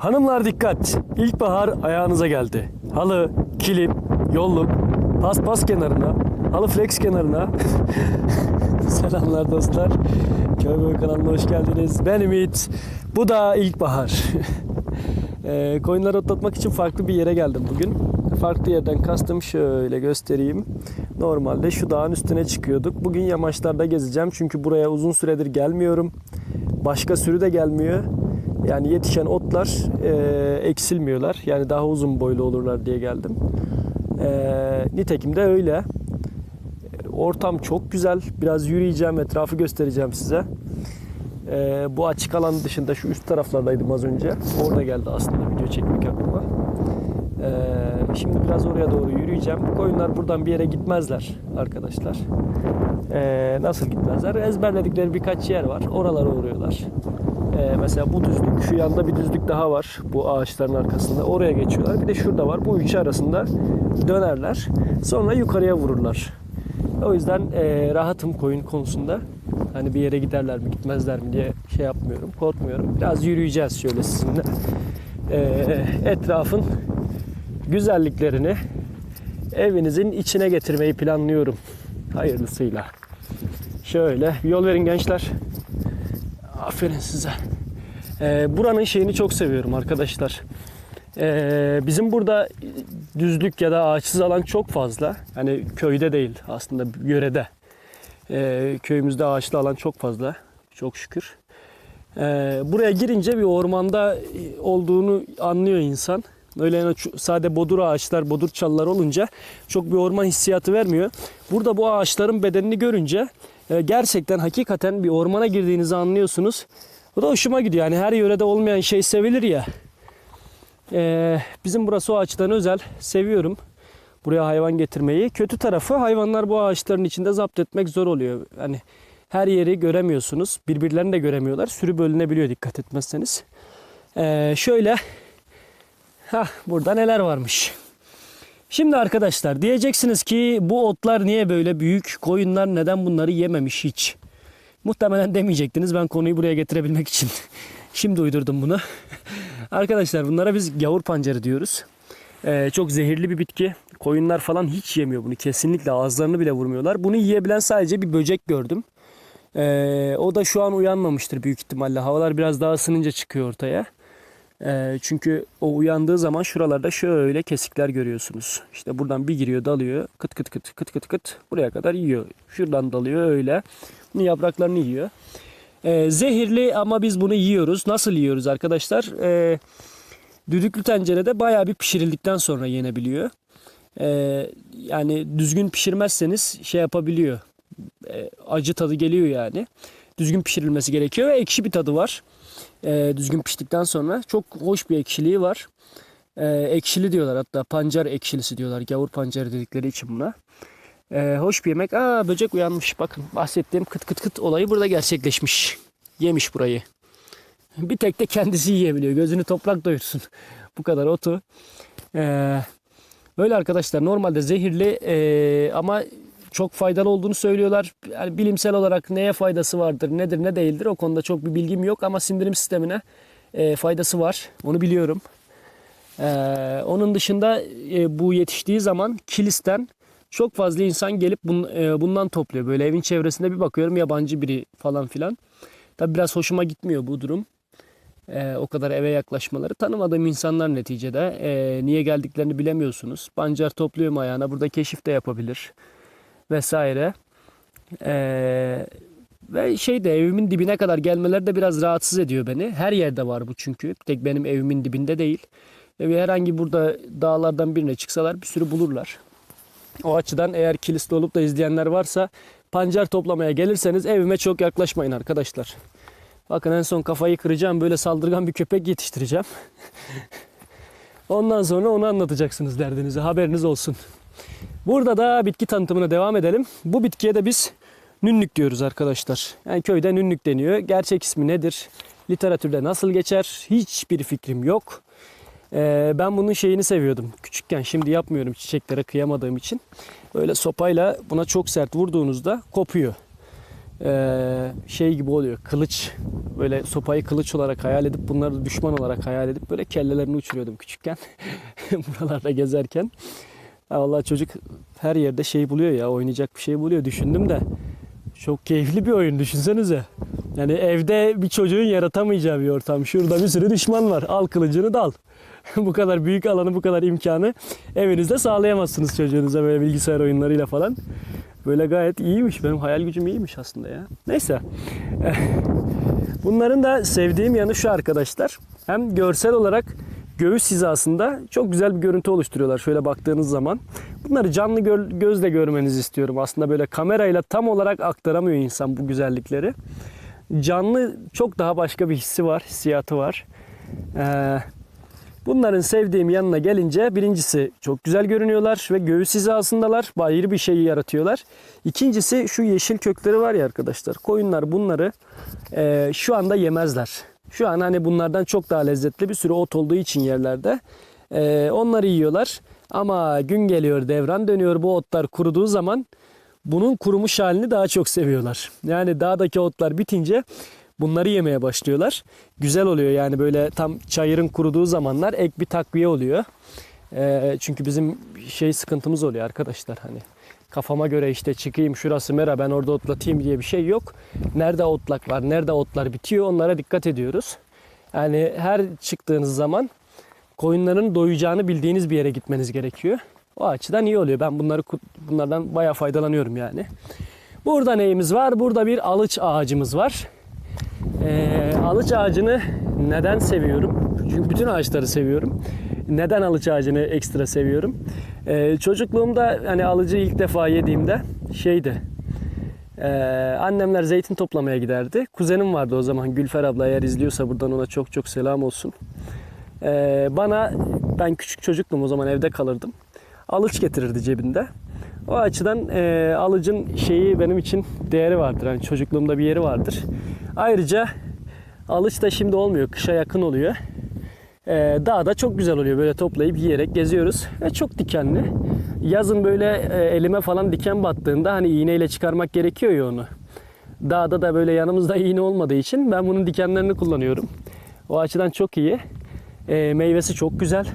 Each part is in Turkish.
Hanımlar dikkat. İlkbahar ayağınıza geldi. Halı, kilim, yolluk, paspas kenarına, halı flex kenarına. Selamlar dostlar. Köy Boyu kanalına hoş geldiniz. Ben Ümit. Bu da ilkbahar. e, koyunları otlatmak için farklı bir yere geldim bugün. Farklı yerden kastım şöyle göstereyim. Normalde şu dağın üstüne çıkıyorduk. Bugün yamaçlarda gezeceğim çünkü buraya uzun süredir gelmiyorum. Başka sürü de gelmiyor. Yani yetişen otlar e, eksilmiyorlar. Yani daha uzun boylu olurlar diye geldim. E, nitekim de öyle. Ortam çok güzel. Biraz yürüyeceğim, etrafı göstereceğim size. E, bu açık alan dışında şu üst taraflardaydım az önce. Orada geldi aslında video çekmek aklıma. E, şimdi biraz oraya doğru yürüyeceğim. Koyunlar buradan bir yere gitmezler arkadaşlar. E, nasıl gitmezler? Ezberledikleri birkaç yer var. Oralara uğruyorlar. Ee, mesela bu düzlük, şu yanda bir düzlük daha var bu ağaçların arkasında. Oraya geçiyorlar. Bir de şurada var. Bu üçü arasında dönerler. Sonra yukarıya vururlar. O yüzden e, rahatım koyun konusunda. Hani bir yere giderler mi gitmezler mi diye şey yapmıyorum, korkmuyorum. Biraz yürüyeceğiz şöyle sizinle. Ee, etrafın güzelliklerini evinizin içine getirmeyi planlıyorum. Hayırlısıyla. Şöyle yol verin gençler. Aferin size. Ee, buranın şeyini çok seviyorum arkadaşlar. Ee, bizim burada düzlük ya da ağaçsız alan çok fazla. Hani köyde değil aslında yörede. Ee, köyümüzde ağaçlı alan çok fazla. Çok şükür. Ee, buraya girince bir ormanda olduğunu anlıyor insan. Öyle yani sade bodur ağaçlar, bodur çalılar olunca çok bir orman hissiyatı vermiyor. Burada bu ağaçların bedenini görünce e, gerçekten hakikaten bir ormana girdiğinizi anlıyorsunuz. Bu da hoşuma gidiyor. Yani her yörede olmayan şey sevilir ya. Ee, bizim burası o açıdan özel. Seviyorum buraya hayvan getirmeyi. Kötü tarafı hayvanlar bu ağaçların içinde zapt etmek zor oluyor. Hani her yeri göremiyorsunuz. Birbirlerini de göremiyorlar. Sürü bölünebiliyor dikkat etmezseniz. Ee, şöyle Hah, burada neler varmış. Şimdi arkadaşlar diyeceksiniz ki bu otlar niye böyle büyük? Koyunlar neden bunları yememiş hiç? Muhtemelen demeyecektiniz ben konuyu buraya getirebilmek için. Şimdi uydurdum bunu. arkadaşlar bunlara biz gavur pancarı diyoruz. Ee, çok zehirli bir bitki. Koyunlar falan hiç yemiyor bunu. Kesinlikle ağızlarını bile vurmuyorlar. Bunu yiyebilen sadece bir böcek gördüm. Ee, o da şu an uyanmamıştır büyük ihtimalle. Havalar biraz daha ısınınca çıkıyor ortaya. Ee, çünkü o uyandığı zaman şuralarda şöyle kesikler görüyorsunuz. İşte buradan bir giriyor dalıyor kıt kıt kıt kıt kıt kıt buraya kadar yiyor. Şuradan dalıyor öyle. Yapraklarını yiyor. Ee, zehirli ama biz bunu yiyoruz. Nasıl yiyoruz arkadaşlar? Ee, düdüklü tencerede bayağı bir pişirildikten sonra yenebiliyor. Ee, yani düzgün pişirmezseniz şey yapabiliyor. Ee, acı tadı geliyor yani. Düzgün pişirilmesi gerekiyor ve ekşi bir tadı var e, düzgün piştikten sonra çok hoş bir ekşiliği var. E, ekşili diyorlar hatta pancar ekşilisi diyorlar. Gavur pancarı dedikleri için buna. E, hoş bir yemek. Aa böcek uyanmış. Bakın bahsettiğim kıt kıt kıt olayı burada gerçekleşmiş. Yemiş burayı. Bir tek de kendisi yiyebiliyor. Gözünü toprak doyursun. Bu kadar otu. E, böyle arkadaşlar normalde zehirli e, ama çok faydalı olduğunu söylüyorlar. Yani bilimsel olarak neye faydası vardır, nedir, ne değildir o konuda çok bir bilgim yok ama sindirim sistemine e, faydası var. Onu biliyorum. E, onun dışında e, bu yetiştiği zaman kilisten çok fazla insan gelip bun, e, bundan topluyor. Böyle evin çevresinde bir bakıyorum yabancı biri falan filan. Tabi biraz hoşuma gitmiyor bu durum. E, o kadar eve yaklaşmaları. Tanımadığım insanlar neticede. E, niye geldiklerini bilemiyorsunuz. Pancar topluyorum ayağına. Burada keşif de yapabilir vesaire. Ee, ve şey de evimin dibine kadar gelmeleri de biraz rahatsız ediyor beni. Her yerde var bu çünkü. Tek benim evimin dibinde değil. Ve herhangi burada dağlardan birine çıksalar bir sürü bulurlar. O açıdan eğer kilisli olup da izleyenler varsa pancar toplamaya gelirseniz evime çok yaklaşmayın arkadaşlar. Bakın en son kafayı kıracağım böyle saldırgan bir köpek yetiştireceğim. Ondan sonra onu anlatacaksınız derdinizi haberiniz olsun. Burada da bitki tanıtımına devam edelim. Bu bitkiye de biz nünnük diyoruz arkadaşlar. Yani köyde nünnük deniyor. Gerçek ismi nedir? Literatürde nasıl geçer? Hiçbir fikrim yok. Ee, ben bunun şeyini seviyordum küçükken. Şimdi yapmıyorum çiçeklere kıyamadığım için. Böyle sopayla buna çok sert vurduğunuzda kopuyor. Ee, şey gibi oluyor. Kılıç böyle sopayı kılıç olarak hayal edip bunları düşman olarak hayal edip böyle kellelerini uçuruyordum küçükken. Buralarda gezerken. Ha, vallahi çocuk her yerde şey buluyor ya oynayacak bir şey buluyor. Düşündüm de çok keyifli bir oyun düşünsenize. Yani evde bir çocuğun yaratamayacağı bir ortam. Şurada bir sürü düşman var. Al kılıcını dal. bu kadar büyük alanı, bu kadar imkanı evinizde sağlayamazsınız çocuğunuza böyle bilgisayar oyunlarıyla falan. Böyle gayet iyiymiş. Benim hayal gücüm iyiymiş aslında ya. Neyse. Bunların da sevdiğim yanı şu arkadaşlar. Hem görsel olarak göğüs hizasında çok güzel bir görüntü oluşturuyorlar şöyle baktığınız zaman. Bunları canlı gö- gözle görmenizi istiyorum. Aslında böyle kamerayla tam olarak aktaramıyor insan bu güzellikleri. Canlı çok daha başka bir hissi var, hissiyatı var. Ee, bunların sevdiğim yanına gelince birincisi çok güzel görünüyorlar ve göğüs hizasındalar. Ayrı bir şeyi yaratıyorlar. İkincisi şu yeşil kökleri var ya arkadaşlar. Koyunlar bunları e, şu anda yemezler. Şu an hani bunlardan çok daha lezzetli bir sürü ot olduğu için yerlerde. e, onları yiyorlar. Ama gün geliyor devran dönüyor bu otlar kuruduğu zaman bunun kurumuş halini daha çok seviyorlar. Yani dağdaki otlar bitince bunları yemeye başlıyorlar. Güzel oluyor yani böyle tam çayırın kuruduğu zamanlar ek bir takviye oluyor. Ee, çünkü bizim şey sıkıntımız oluyor arkadaşlar hani kafama göre işte çıkayım şurası mera ben orada otlatayım diye bir şey yok. Nerede otlak var, nerede otlar bitiyor onlara dikkat ediyoruz. Yani her çıktığınız zaman koyunların doyacağını bildiğiniz bir yere gitmeniz gerekiyor. O açıdan iyi oluyor. Ben bunları bunlardan bayağı faydalanıyorum yani. Burada neyimiz var? Burada bir alıç ağacımız var. Ee, alıç ağacını neden seviyorum? Çünkü bütün ağaçları seviyorum. Neden alıç ağacını ekstra seviyorum? Ee, çocukluğumda hani alıcı ilk defa yediğimde şeydi. Ee, annemler zeytin toplamaya giderdi. Kuzenim vardı o zaman Gülfer abla eğer izliyorsa buradan ona çok çok selam olsun. Ee, bana ben küçük çocuktum o zaman evde kalırdım. Alıç getirirdi cebinde. O açıdan e, alıcın şeyi benim için değeri vardır. Yani çocukluğumda bir yeri vardır. Ayrıca alıç da şimdi olmuyor. Kışa yakın oluyor. E, dağda çok güzel oluyor. Böyle toplayıp yiyerek geziyoruz. Ve çok dikenli. Yazın böyle e, elime falan diken battığında hani iğneyle çıkarmak gerekiyor ya onu. Dağda da böyle yanımızda iğne olmadığı için ben bunun dikenlerini kullanıyorum. O açıdan çok iyi. E, meyvesi çok güzel.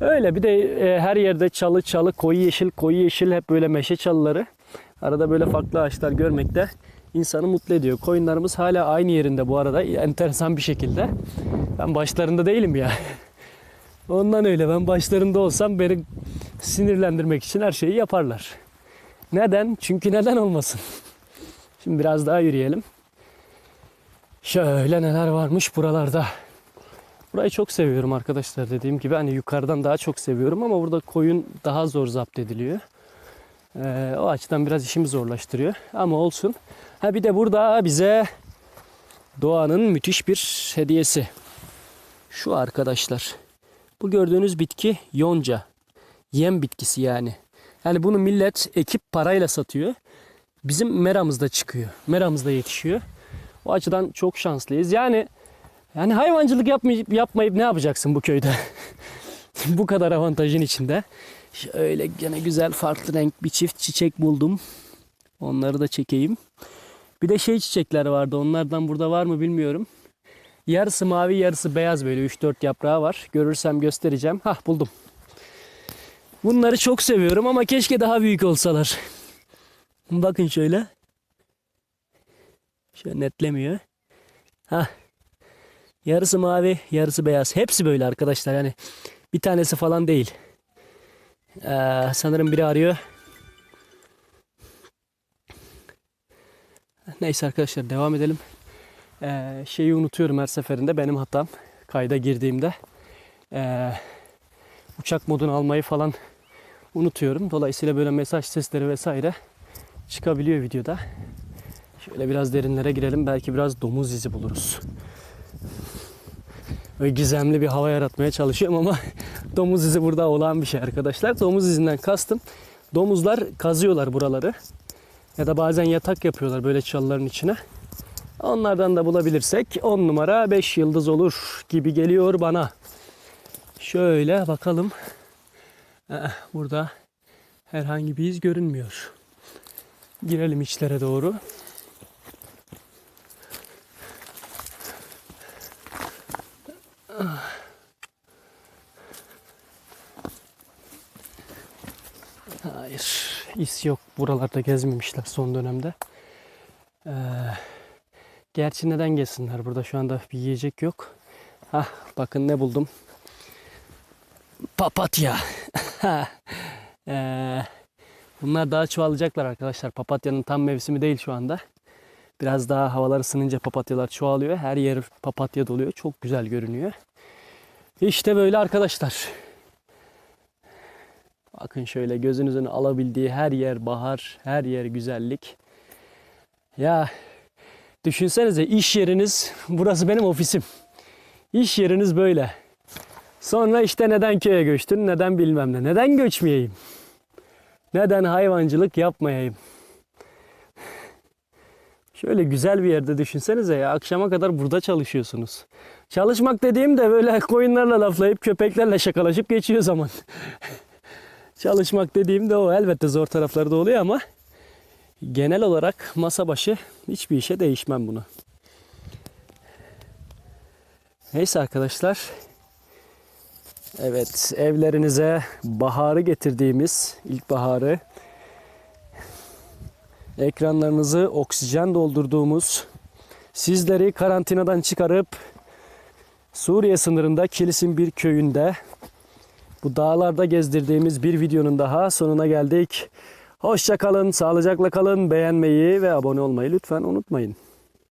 Öyle bir de e, her yerde çalı çalı koyu yeşil koyu yeşil hep böyle meşe çalıları. Arada böyle farklı ağaçlar görmek de insanı mutlu ediyor. Koyunlarımız hala aynı yerinde bu arada enteresan bir şekilde. Ben başlarında değilim ya. Ondan öyle ben başlarında olsam beni sinirlendirmek için her şeyi yaparlar. Neden? Çünkü neden olmasın? Şimdi biraz daha yürüyelim. Şöyle neler varmış buralarda. Burayı çok seviyorum arkadaşlar dediğim gibi. Hani yukarıdan daha çok seviyorum ama burada koyun daha zor zapt ediliyor. Ee, o açıdan biraz işimi zorlaştırıyor. Ama olsun. Ha bir de burada bize doğanın müthiş bir hediyesi. Şu arkadaşlar. Bu gördüğünüz bitki yonca. Yem bitkisi yani. Yani bunu millet ekip parayla satıyor. Bizim meramızda çıkıyor. Meramızda yetişiyor. O açıdan çok şanslıyız. Yani yani hayvancılık yapmayıp, yapmayıp ne yapacaksın bu köyde? bu kadar avantajın içinde. Şöyle gene güzel farklı renk bir çift çiçek buldum. Onları da çekeyim. Bir de şey çiçekler vardı. Onlardan burada var mı bilmiyorum. Yarısı mavi yarısı beyaz böyle 3-4 yaprağı var. Görürsem göstereceğim. Hah buldum. Bunları çok seviyorum ama keşke daha büyük olsalar. Bakın şöyle. Şöyle netlemiyor. Hah Yarısı mavi, yarısı beyaz. Hepsi böyle arkadaşlar. Yani bir tanesi falan değil. Ee, sanırım biri arıyor. Neyse arkadaşlar devam edelim. Ee, şeyi unutuyorum her seferinde. Benim hatam. Kayda girdiğimde. Ee, uçak modunu almayı falan unutuyorum. Dolayısıyla böyle mesaj sesleri vesaire çıkabiliyor videoda. Şöyle biraz derinlere girelim. Belki biraz domuz izi buluruz. Böyle gizemli bir hava yaratmaya çalışıyorum ama domuz izi burada olan bir şey arkadaşlar. Domuz izinden kastım domuzlar kazıyorlar buraları. Ya da bazen yatak yapıyorlar böyle çalıların içine. Onlardan da bulabilirsek 10 numara 5 yıldız olur gibi geliyor bana. Şöyle bakalım. Eh, Burada herhangi bir iz görünmüyor. Girelim içlere doğru. İs yok. Buralarda gezmemişler son dönemde. Ee, gerçi neden gezsinler? Burada şu anda bir yiyecek yok. Hah bakın ne buldum. Papatya. Ee, bunlar daha çoğalacaklar arkadaşlar. Papatyanın tam mevsimi değil şu anda. Biraz daha havalar ısınınca papatyalar çoğalıyor. Her yer papatya doluyor. Çok güzel görünüyor. İşte böyle arkadaşlar. Bakın şöyle gözünüzün alabildiği her yer bahar, her yer güzellik. Ya düşünsenize iş yeriniz, burası benim ofisim. İş yeriniz böyle. Sonra işte neden köye göçtün, neden bilmem ne. Neden göçmeyeyim? Neden hayvancılık yapmayayım? Şöyle güzel bir yerde düşünsenize ya akşama kadar burada çalışıyorsunuz. Çalışmak dediğim de böyle koyunlarla laflayıp köpeklerle şakalaşıp geçiyor zaman. Çalışmak dediğim de o elbette zor tarafları da oluyor ama genel olarak masa başı hiçbir işe değişmem bunu. Neyse arkadaşlar. Evet evlerinize baharı getirdiğimiz ilkbaharı ekranlarınızı oksijen doldurduğumuz sizleri karantinadan çıkarıp Suriye sınırında Kilis'in bir köyünde bu dağlarda gezdirdiğimiz bir videonun daha sonuna geldik. Hoşça kalın, sağlıcakla kalın, beğenmeyi ve abone olmayı lütfen unutmayın.